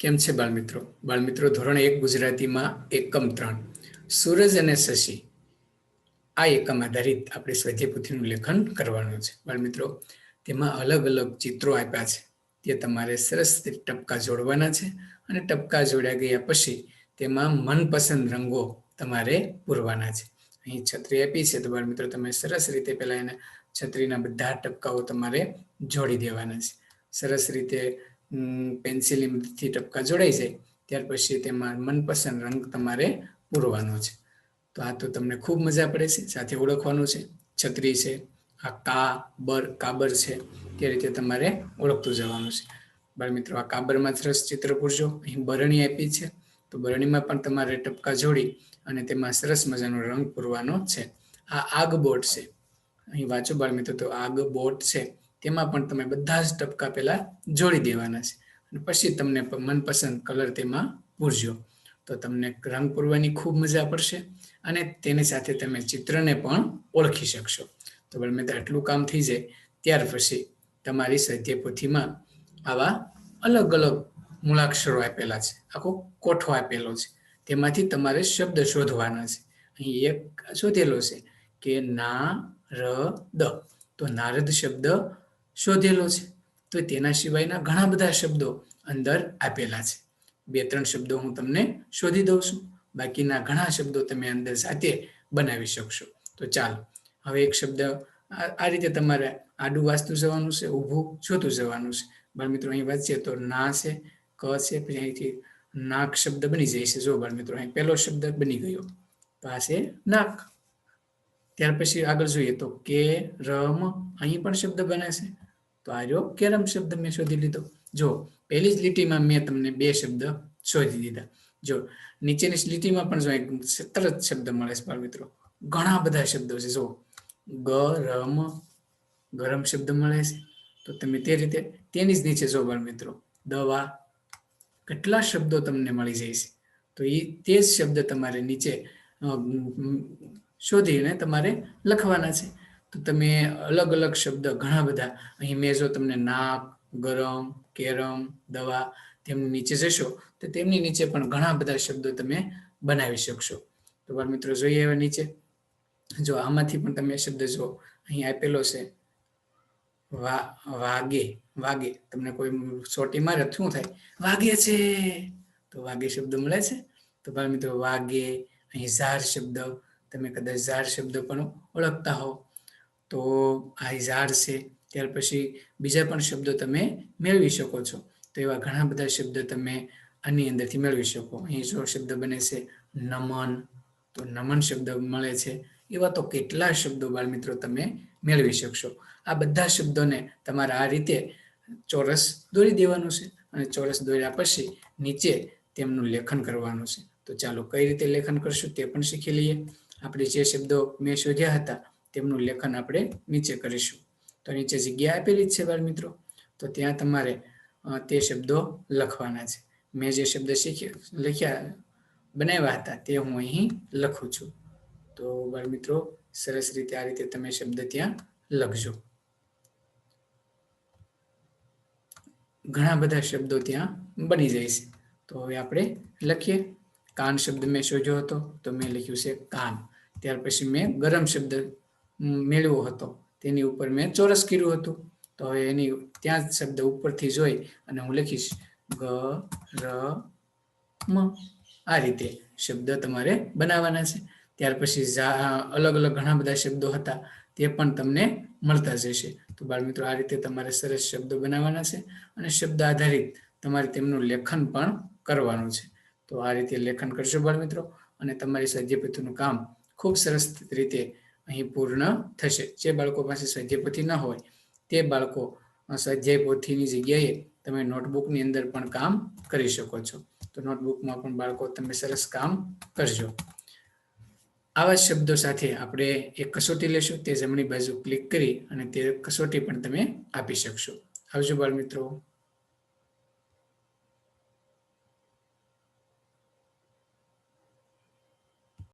કેમ છે બાળમિત્રો? બાળમિત્રો, ધોરણ એક ગુજરાતીમાં એકમ ત્રણ. સૂરજ અને શશી, આ એકમ આધારિત આપણે સ્વધ્યપુથીનું લેખન કરવાનું છે. બાળમિત્રો, તેમાં અલગ અલગ ચિત્રો આપ્યા છે. તે તમારે સરસ ટપકા જોડવાના છે અને ટપકા જોડ્યા ગયા પછી તેમાં મનપસંદ રંગો તમારે પૂરવાના છે. અહીં છત્રી આપી છે તો બાળમિત્રો, તમે સરસ રીતે પહેલાં એને છત્રીના બધા ટપકાઓ તમારે જોડી દેવાના છે. સરસ રીતે પેન્સિલની મદદથી ટપકા જોડાઈ જાય, ત્યાર પછી તેમાં મનપસંદ રંગ તમારે પૂરવાનો છે. તો આ તો તમને ખૂબ મજા પડે છે, સાથે ઓળખવાનું છે. છત્રી છે, આ કા, બર, કાબર છે, તે રીતે તમારે ઓળખતું જવાનું છે. બાળ મિત્રો, આ કાબરમાં સરસ ચિત્ર પૂરજો. અહીં બરણી આપી છે. તો બરણીમાં પણ તમારે ટપકા જોડી અને તેમાં સરસ મજાનો રંગ પૂરવાનો છે. આ આગ બોટ છે. અહીં વાંચો બાળ મિત્રો, તો આગ બોટ છે. તેમાં પણ તમે બધા જ ટપકા પહેલા જોડી દેવાના છે. અને પછી તમને મનપસંદ કલર તેમાં પૂરજો. તો તમને રંગ પૂરવાની ખૂબ મજા પડશે અને તેની સાથે તમે ચિત્રને પણ ઓળખી શકશો. તો મેં આટલું કામ થઈ જાય. ત્યાર પછી તમારી સાહિત્ય પોથીમાં આવા અલગ અલગ મૂળાક્ષરો આપેલા છે. આખો કોઠો આપેલો છે. તેમાંથી તમારે શબ્દ શોધવાના છે. અહીં એક શોધેલો છે કે ના, ર, દ. તો નારદ શબ્દ શોધેલો છે. તો તેના સિવાયના ઘણા બધા શબ્દો અંદર આપેલા છે. બે ત્રણ શબ્દો હું તમને શોધી દઉં છું. બાકીના ઘણા શબ્દો તમે અંદર સાથે બનાવી શકશો. તો ચાલો, હવે એક શબ્દ આ રીતે તમારે આડું વાંચતું જવાનું છે, ઊભું જોતું જવાનું છે. બાળ મિત્રો, અહીં વાંચીએ તો ના છે, ક છે, પછી અહીંથી નાક શબ્દ બની જાય છે. જો બાળ મિત્રો, અહીં પહેલો શબ્દ બની ગયો. પાસે નાક. ત્યાર પછી આગળ જોઈએ તો કે, રમ અહીં પણ શબ્દ બને છે. તો આ જો કેરમ શબ્દ મેં શોધી લીધો. જો, પહેલી જ લીટીમાં મેં તમને બે શબ્દ શોધી દીધા. જો, નીચેની લીટીમાં પણ જો તરત શબ્દ મળે છે બાળ મિત્રો. ઘણા બધા શબ્દો છે. જો ગરમ ગરમ શબ્દ મળે છે. તો તમે તે રીતે તેની જ નીચે જો બાળ મિત્રો, દવા, કેટલા શબ્દો તમને મળી જાય છે. તો એ તે જ શબ્દ તમારે નીચે શોધીને તમારે લખવાના છે. તો તમે અલગ અલગ શબ્દ ઘણા બધા, અહીં મેં જો તમને નાક, ગરમ, કેરમ, દવા તેમની નીચે જશો, તો તેમની નીચે પણ ઘણા બધા શબ્દો તમે બનાવી શકશો. તો બાળ મિત્રો જોઈએ હવે નીચે. જો આમાંથી પણ તમે શબ્દ જો અહીં આપેલો છે, વા, વાગે વાગે. તમને કોઈ સોટી મારે શું થાય? વાગે છે. તો વાગે શબ્દ મળે છે. તો બાળ મિત્રો, વાગે અહીં ઝાર શબ્દ, તમે કદાચ ઝાડ શબ્દ પણ ઓળખતા હો તો આ ઝાડ છે, ત્યાર પછી બીજા પણ શબ્દો તમે મેળવી શકો છો. તો એવા ઘણા બધા શબ્દ તમે આની અંદરથી મેળવી શકો. અહીં જો શબ્દ બને છે નમન, તો નમન શબ્દ મળે છે. એવા તો કેટલા શબ્દો બાળ મિત્રો તમે મેળવી શકશો. આ બધા શબ્દોને તમારે આ રીતે ચોરસ દોરી દેવાનું છે અને ચોરસ દોર્યા પછી નીચે તેમનું લેખન કરવાનું છે. તો ચાલો કઈ રીતે લેખન કરશું તે પણ શીખી લઈએ. આપણે જે શબ્દો મેં શોધ્યા હતા, તેમનું લેખન આપણે નીચે કરીશું. તો નીચે જગ્યા આપેલી જ છે બાળ મિત્રો. તો ત્યાં તમારે તે શબ્દો લખવાના છે. મેં જે શબ્દ શીખ્યા, લખ્યા, બનાવ્યા હતા તે હું અહીં લખું છું. તો બાળ મિત્રો, સરસ રીતે આ રીતે તમે શબ્દ ત્યાં લખજો. ઘણા બધા શબ્દો ત્યાં બની જાય છે. તો હવે આપણે લખીએ. કાન શબ્દ મેં શોધ્યો હતો, તો મેં લખ્યું છે કાન. ત્યાર પછી મેં ગરમ શબ્દ મેળવ્યો હતો. તેની ઉપર મેં ચોરસ કર્યું હતું. તો હવે એની ત્યાં શબ્દ ઉપરથી જોઈ અને હું લખીશ, ગ, ર, મ. આ રીતે શબ્દ તમારે બનાવવાના છે. ત્યાર પછી અલગ અલગ ઘણા બધા શબ્દો હતા, તે પણ તમને મળતા જશે. તો બાળમિત્રો આ રીતે તમારે સરસ શબ્દો બનાવવાના છે અને શબ્દ આધારિત તમારે તેમનું લેખન પણ કરવાનું છે. તો આ રીતે લેખન કરશો બાળ મિત્રો. અને તમારી સ્વાધ્યાયપોથીનું કામ ખૂબ સરસ રીતે અહીં પૂર્ણ થશે. જે બાળકો પાસે સ્વાધ્યાયપોથી ન હોય, તે બાળકો સ્વાધ્યાય પોથીની જગ્યાએ તમે નોટબુકની અંદર પણ કામ કરી શકો છો. તો નોટબુકમાં પણ બાળકો તમે સરસ કામ કરજો. આવા શબ્દો સાથે આપણે એક કસોટી લેશું. તે જમણી બાજુ ક્લિક કરી અને તે કસોટી પણ તમે આપી શકશો. આવજો બાળ મિત્રો.